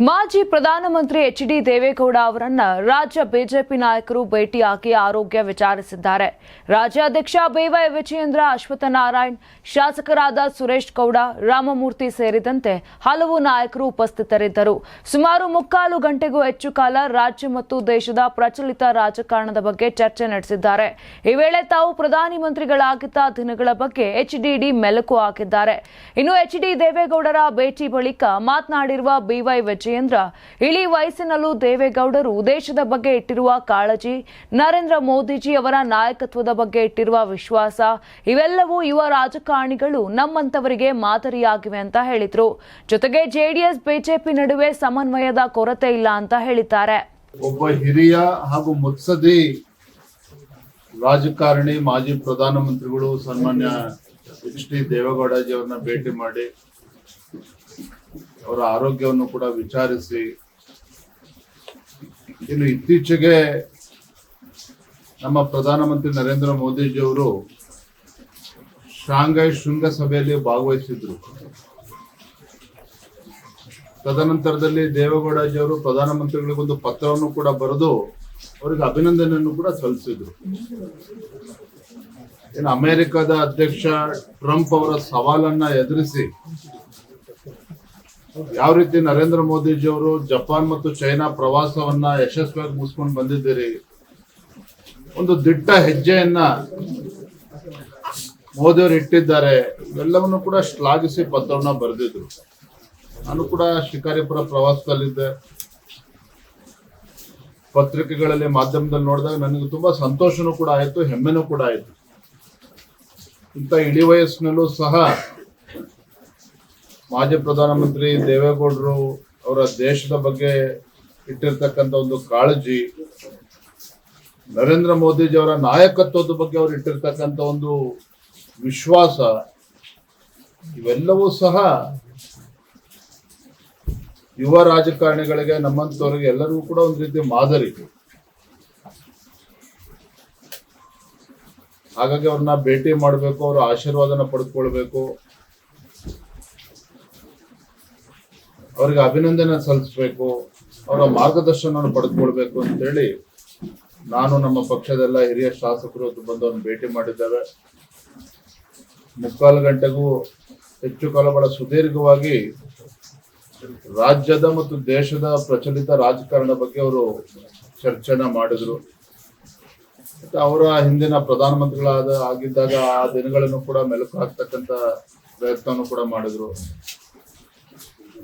ಮಾಜಿ ಪ್ರಧಾನಮಂತ್ರಿ H D Deve Gowda ಅವರನ್ನ ರಾಜ್ಯ ಬಿಜೆಪಿ ನಾಯಕರು ಭೇಟಿಯಾಗಿ ಆರೋಗ್ಯ ವಿಚಾರಿಸಿದ್ದಾರೆ. ರಾಜ್ಯಾಧ್ಯಕ್ಷ ಬಿವೈ ವಿಜಯೇಂದ್ರ ಅಶ್ವತ್ಥನಾರಾಯಣ್ ಶಾಸಕರಾದ ಸುರೇಶ್ ಗೌಡ, ರಾಮಮೂರ್ತಿ ಸೇರಿದಂತೆ ಹಲವು ನಾಯಕರು ಉಪಸ್ಥಿತರಿದ್ದರು. ಸುಮಾರು ಮುಕ್ಕಾಲು ಗಂಟೆಗೂ ಹೆಚ್ಚು ಕಾಲ ರಾಜ್ಯ ಮತ್ತು ದೇಶದ ಪ್ರಚಲಿತ ರಾಜಕಾರಣದ ಬಗ್ಗೆ ಚರ್ಚೆ ನಡೆಸಿದ್ದಾರೆ. ಈ ವೇಳೆ ತಾವು ಪ್ರಧಾನಿ ಮಂತ್ರಿಗಳಾಗಿದ್ದ ದಿನಗಳ ಬಗ್ಗೆ ಎಚ್ಡಿಡಿ ಮೆಲುಕು ಹಾಕಿದ್ದಾರೆ. ಇನ್ನು ಎಚ್ ಡಿ ದೇವೇಗೌಡರ ಭೇಟಿ ಬಳಿಕ ಮಾತನಾಡಿರುವ ಬಿವೈ ವಿಜಯೇಂದ್ರ ಇಳಿ ವಯಸ್ಸಿನಲ್ಲೂ ದೇವೇಗೌಡರು ದೇಶದ ಬಗ್ಗೆ ಇಟ್ಟಿರುವ ಕಾಳಜಿ, ನರೇಂದ್ರ ಮೋದಿಜಿ ಅವರ ನಾಯಕತ್ವದ ಬಗ್ಗೆ ಇಟ್ಟಿರುವ ವಿಶ್ವಾಸ, ಇವೆಲ್ಲವೂ ಯುವ ರಾಜಕಾರಣಿಗಳು ನಮ್ಮಂತವರಿಗೆ ಮಾದರಿಯಾಗಿವೆ ಅಂತ ಹೇಳಿದ್ರು. ಜೊತೆಗೆ ಜೆಡಿಎಸ್, ಬಿಜೆಪಿ ನಡುವೆ ಸಮನ್ವಯದ ಕೊರತೆ ಇಲ್ಲ ಅಂತ ಹೇಳಿದ್ದಾರೆ. ಒಬ್ಬ ಹಿರಿಯ ಹಾಗೂ ಮುತ್ಸದಿ ರಾಜಕಾರಣಿ, ಮಾಜಿ ಪ್ರಧಾನಮಂತ್ರಿಗಳು, ಸನ್ಮಾನ್ಯ ಎಚ್ ಡಿ ದೇವೇಗೌಡಜಿ ಅವ್ರನ್ನ ಭೇಟಿ ಮಾಡಿ ಅವರ ಆರೋಗ್ಯವನ್ನು ಕೂಡ ವಿಚಾರಿಸಿ. ಇನ್ನು ಇತ್ತೀಚೆಗೆ ನಮ್ಮ ಪ್ರಧಾನಮಂತ್ರಿ ನರೇಂದ್ರ ಮೋದಿಜಿಯವರು ಶಾಂಘೈ ಶೃಂಗಸಭೆಯಲ್ಲಿ ಭಾಗವಹಿಸಿದ್ರು. ತದನಂತರದಲ್ಲಿ ದೇವೇಗೌಡಜಿ ಅವರು ಪ್ರಧಾನಮಂತ್ರಿಗಳಿಗೊಂದು ಪತ್ರವನ್ನು ಕೂಡ ಬರೆದು ಅವರಿಗೆ ಅಭಿನಂದನೆಯನ್ನು ಕೂಡ ಸಲ್ಲಿಸಿದ್ರು. ಇನ್ನು ಅಮೆರಿಕದ ಅಧ್ಯಕ್ಷ ಟ್ರಂಪ್ ಅವರ ಸವಾಲನ್ನ ಎದುರಿಸಿ ಯಾವ ರೀತಿ ನರೇಂದ್ರ ಮೋದಿಜಿ ಅವರು ಜಪಾನ್ ಮತ್ತು ಚೈನಾ ಪ್ರವಾಸವನ್ನ ಯಶಸ್ವಿಯಾಗಿ ಮುಗಿಸ್ಕೊಂಡು ಬಂದಿದ್ದೀರಿ? ಒಂದು ದಿಟ್ಟ ಹೆಜ್ಜೆಯನ್ನ ಮೋದಿಯವರು ಇಟ್ಟಿದ್ದಾರೆ. ಇವೆಲ್ಲವನ್ನು ಕೂಡ ಶ್ಲಾಘಿಸಿ ಪತ್ರವನ್ನ ಬರೆದಿದ್ರು. ನಾನು ಕೂಡ ಶಿಕಾರಿಪುರ ಪ್ರವಾಸದಲ್ಲಿದ್ದೆ. ಪತ್ರಿಕೆಗಳಲ್ಲಿ, ಮಾಧ್ಯಮದಲ್ಲಿ ನೋಡಿದಾಗ ನನಗೆ ತುಂಬಾ ಸಂತೋಷನೂ ಕೂಡ ಆಯಿತು, ಹೆಮ್ಮೆನೂ ಕೂಡ ಆಯಿತು. ಇಂಥ ಇಳಿ ವಯಸ್ಸಿನಲ್ಲೂ ಸಹ ಮಾಜಿ ಪ್ರಧಾನಮಂತ್ರಿ ದೇವೇಗೌಡರು ಅವರ ದೇಶದ ಬಗ್ಗೆ ಇಟ್ಟಿರ್ತಕ್ಕಂಥ ಒಂದು ಕಾಳಜಿ, ನರೇಂದ್ರ ಮೋದಿಜಿಯವರ ನಾಯಕತ್ವದ ಬಗ್ಗೆ ಅವರು ಇಟ್ಟಿರ್ತಕ್ಕಂಥ ಒಂದು ವಿಶ್ವಾಸ, ಇವೆಲ್ಲವೂ ಸಹ ಯುವ ರಾಜಕಾರಣಿಗಳಿಗೆ ನಮ್ಮಂತವರಿಗೆ ಎಲ್ಲರಿಗೂ ಕೂಡ ಒಂದು ರೀತಿ ಮಾದರಿ. ಹಾಗಾಗಿ ಅವ್ರನ್ನ ಭೇಟಿ ಮಾಡಬೇಕು, ಅವರ ಆಶೀರ್ವಾದನ ಪಡೆದುಕೊಳ್ಬೇಕು ಅವರಿಗೆ ಅಭಿನಂದನೆ ಸಲ್ಲಿಸಬೇಕು, ಅವರ ಮಾರ್ಗದರ್ಶನವನ್ನು ಪಡೆದುಕೊಳ್ಬೇಕು ಅಂತೇಳಿ ನಾನು ನಮ್ಮ ಪಕ್ಷದೆಲ್ಲ ಹಿರಿಯ ಶಾಸಕರು ಬಂದು ಭೇಟಿ ಮಾಡಿದ್ದೇವೆ. ಮುಕ್ಕಾಲು ಗಂಟೆಗೂ ಹೆಚ್ಚು ಕಾಲ ಬಹಳ ಸುದೀರ್ಘವಾಗಿ ರಾಜ್ಯದ ಮತ್ತು ದೇಶದ ಪ್ರಚಲಿತ ರಾಜಕಾರಣ ಬಗ್ಗೆ ಅವರು ಚರ್ಚೆನ ಮಾಡಿದ್ರು. ಮತ್ತೆ ಅವರ ಹಿಂದಿನ ಪ್ರಧಾನಮಂತ್ರಿಗಳಾದ ಆಗಿದ್ದಾಗ ಆ ದಿನಗಳನ್ನು ಕೂಡ ಮೆಲುಕು ಹಾಕ್ತಕ್ಕಂತ ಪ್ರಯತ್ನವನ್ನು ಕೂಡ ಮಾಡಿದ್ರು.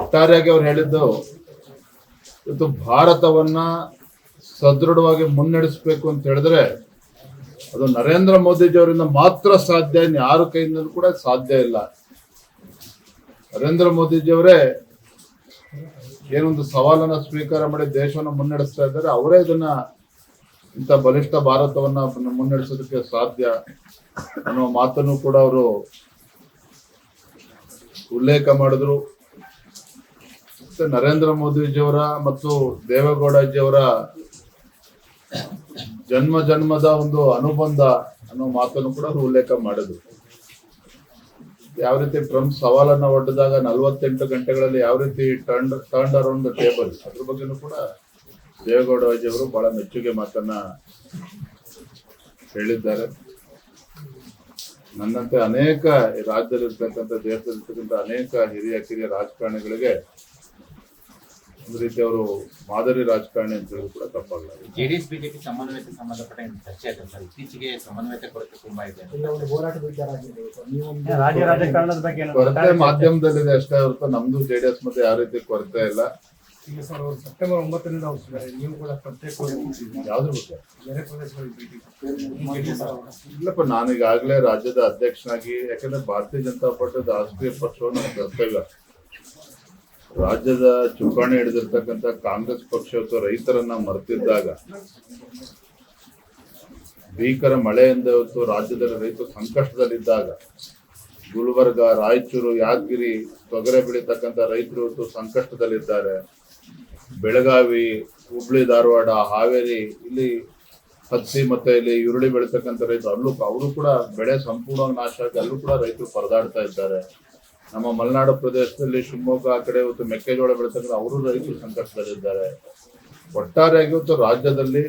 ಒಟ್ಟಾರೆಯಾಗಿ ಅವ್ರು ಹೇಳಿದ್ದು, ಇವತ್ತು ಭಾರತವನ್ನ ಸದೃಢವಾಗಿ ಮುನ್ನಡೆಸಬೇಕು ಅಂತ ಹೇಳಿದ್ರೆ, ಅದು ನರೇಂದ್ರ ಮೋದಿಜಿಯವರಿಂದ ಮಾತ್ರ ಸಾಧ್ಯ ಯಾರು ಕೈಯಿಂದಲೂ ಕೂಡ ಸಾಧ್ಯ ಇಲ್ಲ. ನರೇಂದ್ರ ಮೋದಿಜಿಯವರೇ ಏನೊಂದು ಸವಾಲನ್ನ ಸ್ವೀಕಾರ ಮಾಡಿ ದೇಶವನ್ನು ಮುನ್ನಡೆಸ್ತಾ ಇದ್ದಾರೆ. ಅವರೇ ಇದನ್ನ ಇಂಥ ಬಲಿಷ್ಠ ಭಾರತವನ್ನ ಮುನ್ನಡೆಸೋದಕ್ಕೆ ಸಾಧ್ಯ ಅನ್ನೋ ಮಾತನ್ನು ಕೂಡ ಅವರು ಉಲ್ಲೇಖ ಮಾಡಿದ್ರು. ಮತ್ತೆ ನರೇಂದ್ರ ಮೋದಿಜಿಯವರ ಮತ್ತು ದೇವೇಗೌಡಜಿಯವರ ಜನ್ಮ ಜನ್ಮದ ಒಂದು ಅನುಬಂಧ ಅನ್ನೋ ಮಾತನ್ನು ಕೂಡ ಉಲ್ಲೇಖ ಮಾಡಿದ್ರು. ಯಾವ ರೀತಿ ಟ್ರಂಪ್ ಸವಾಲನ್ನು ಒಡ್ಡಿದಾಗ ನಲವತ್ತೆಂಟು ಗಂಟೆಗಳಲ್ಲಿ ಯಾವ ರೀತಿ ಟರ್ನ್ ಟರ್ನ್ ಅರೌಂಡ್ ಟೇಬಲ್ ಅದ್ರ ಬಗ್ಗೆನೂ ಕೂಡ ದೇವೇಗೌಡ ಅವರು ಬಹಳ ಮೆಚ್ಚುಗೆ ಮಾತನ್ನ ಹೇಳಿದ್ದಾರೆ. ನನ್ನಂತೆ ಅನೇಕ ರಾಜ್ಯದಲ್ಲಿರ್ತಕ್ಕಂಥ ದೇಶದಲ್ಲಿರ್ತಕ್ಕಂಥ ಅನೇಕ ಹಿರಿಯ ಕಿರಿಯ ರಾಜಕಾರಣಿಗಳಿಗೆ ಒಂದು ರೀತಿ ಅವರು ಮಾದರಿ ರಾಜಕಾರಣಿ ಅಂತ ಹೇಳಿ ಕೂಡ ತಪ್ಪಾಗಲ್ಲ. ಜೆಡಿಎಸ್ ಬಿಜೆಪಿ ಸಮನ್ವಯತೆ ಸಂಬಂಧಪಟ್ಟ ಚರ್ಚೆ ಆಯ್ತು ಸರ್? ಇತ್ತೀಚೆಗೆ ಸಮನ್ವಯತೆ ಕೊರತೆ ತುಂಬಾ ಇದೆ. ರಾಜ್ಯ ರಾಜಕಾರಣದ ಬಗ್ಗೆ ಕೊರತೆ ಮಾಧ್ಯಮದಲ್ಲಿದೆ ಅಷ್ಟೇ ಹೊರತು ನಮ್ದು ಜೆಡಿಎಸ್ ಮತ್ತೆ ಯಾವ ರೀತಿ ಕೊರತೆ ಇಲ್ಲ. ಈಗ ಸರ್ ಅವರು ಸೆಪ್ಟೆಂಬರ್ ಒಂಬತ್ತರಿಂದ ಹೋಗ್ತಿದ್ದಾರೆ. ನೀವು ಕೂಡ ಪ್ರತ್ಯೇಕವಾಗಿ. ಯಾವ್ದ್ರ ಬಗ್ಗೆ? ಬೇರೆ ಪ್ರದೇಶಗಳಿಗೆ ಭೇಟಿ. ಇಲ್ಲಪ್ಪ ನಾನು ಈಗಾಗಲೇ ರಾಜ್ಯದ ಅಧ್ಯಕ್ಷನಾಗಿ ಯಾಕಂದ್ರೆ ಭಾರತೀಯ ಜನತಾ ಪಕ್ಷದ ರಾಷ್ಟ್ರೀಯ ಪಕ್ಷವನ್ನು ಕರ್ತವ್ಯ. ರಾಜ್ಯದ ಚುಕ್ಕಾಣಿ ಹಿಡಿದಿರ್ತಕ್ಕಂಥ ಕಾಂಗ್ರೆಸ್ ಪಕ್ಷ ರೈತರನ್ನ ಮರೆತಿದ್ದಾಗ ಭೀಕರ ಮಳೆಯಿಂದ ಇವತ್ತು ರಾಜ್ಯದಲ್ಲಿ ರೈತರು ಸಂಕಷ್ಟದಲ್ಲಿದ್ದಾಗ ಗುಲ್ಬರ್ಗ, ರಾಯಚೂರು, ಯಾದಗಿರಿ ತೊಗರೆ ಬೆಳೀತಕ್ಕಂಥ ರೈತರು ಇವತ್ತು ಸಂಕಷ್ಟದಲ್ಲಿದ್ದಾರೆ. ಬೆಳಗಾವಿ, ಹುಬ್ಳಿ, ಧಾರವಾಡ, ಹಾವೇರಿ, ಇಲ್ಲಿ ಹತ್ತಿ ಮತ್ತೆ ಇಲ್ಲಿ ಈರುಳ್ಳಿ ಬೆಳೀತಕ್ಕಂಥ ರೈತರು ಅಲ್ಲೂ ಅವರು ಕೂಡ ಬೆಳೆ ಸಂಪೂರ್ಣವಾಗಿ ನಾಶ ಆಗಿ ಅಲ್ಲೂ ಕೂಡ ರೈತರು ಪರದಾಡ್ತಾ ಇದ್ದಾರೆ. ನಮ್ಮ ಮಲೆನಾಡು ಪ್ರದೇಶದಲ್ಲಿ ಶಿವಮೊಗ್ಗ ಆ ಕಡೆ ಇವತ್ತು ಮೆಕ್ಕೆಜೋಳ ಬೆಳೆತಕ್ಕಂಥ ಅವರು ರೈತರು ಸಂಕಷ್ಟದಲ್ಲಿದ್ದಾರೆ. ಒಟ್ಟಾರೆಯಾಗಿ ಇವತ್ತು ರಾಜ್ಯದಲ್ಲಿ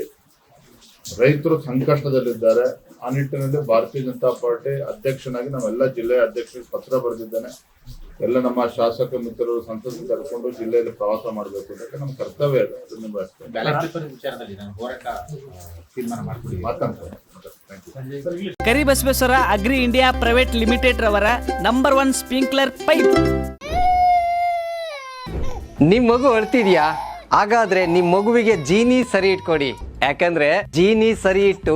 ರೈತರು ಸಂಕಷ್ಟದಲ್ಲಿದ್ದಾರೆ. ಆ ನಿಟ್ಟಿನಲ್ಲಿ ಭಾರತೀಯ ಜನತಾ ಪಾರ್ಟಿ ಅಧ್ಯಕ್ಷನಾಗಿ ನಾವೆಲ್ಲ ಜಿಲ್ಲೆಯ ಅಧ್ಯಕ್ಷರಿಗೆ ಪತ್ರ ಬರೆದಿದ್ದೇನೆ. ಎಲ್ಲ ನಮ್ಮ ಶಾಸಕ ಮಿತ್ರರು ಸಂಸದರು ಕರ್ಕೊಂಡು ಜಿಲ್ಲೆಯಲ್ಲಿ ಪ್ರವಾಸ ಮಾಡಬೇಕು ಅಂತ ನಮ್ಮ ಕರ್ತವ್ಯ ಇದೆ ಅದನ್ನು ವಿಚಾರದಲ್ಲಿ ನಾನು ಹೋರಾಟ ಆ, ತೀರ್ಮಾನ ಮಾಡ್ಕೊಂಡಿದ್ದೀನಿ ಮಾತಾಡ್ತೇನೆ. Karibasaveshwara agri India private limited ರವರ ನಂಬರ್ ಒನ್ ಸ್ಪ್ರಿಂಕ್ಲರ್ ಪೈಪ್. ನಿಮ್ ಮಗು ಅಳ್ತಿದ್ಯಾ? ಹಾಗಾದ್ರೆ ನಿಮ್ ಮಗುವಿಗೆ ಜೀನಿ ಸರಿ ಇಟ್ಕೊಡಿ. ಯಾಕಂದ್ರೆ ಜೀನಿ ಸರಿ ಇಟ್ಟು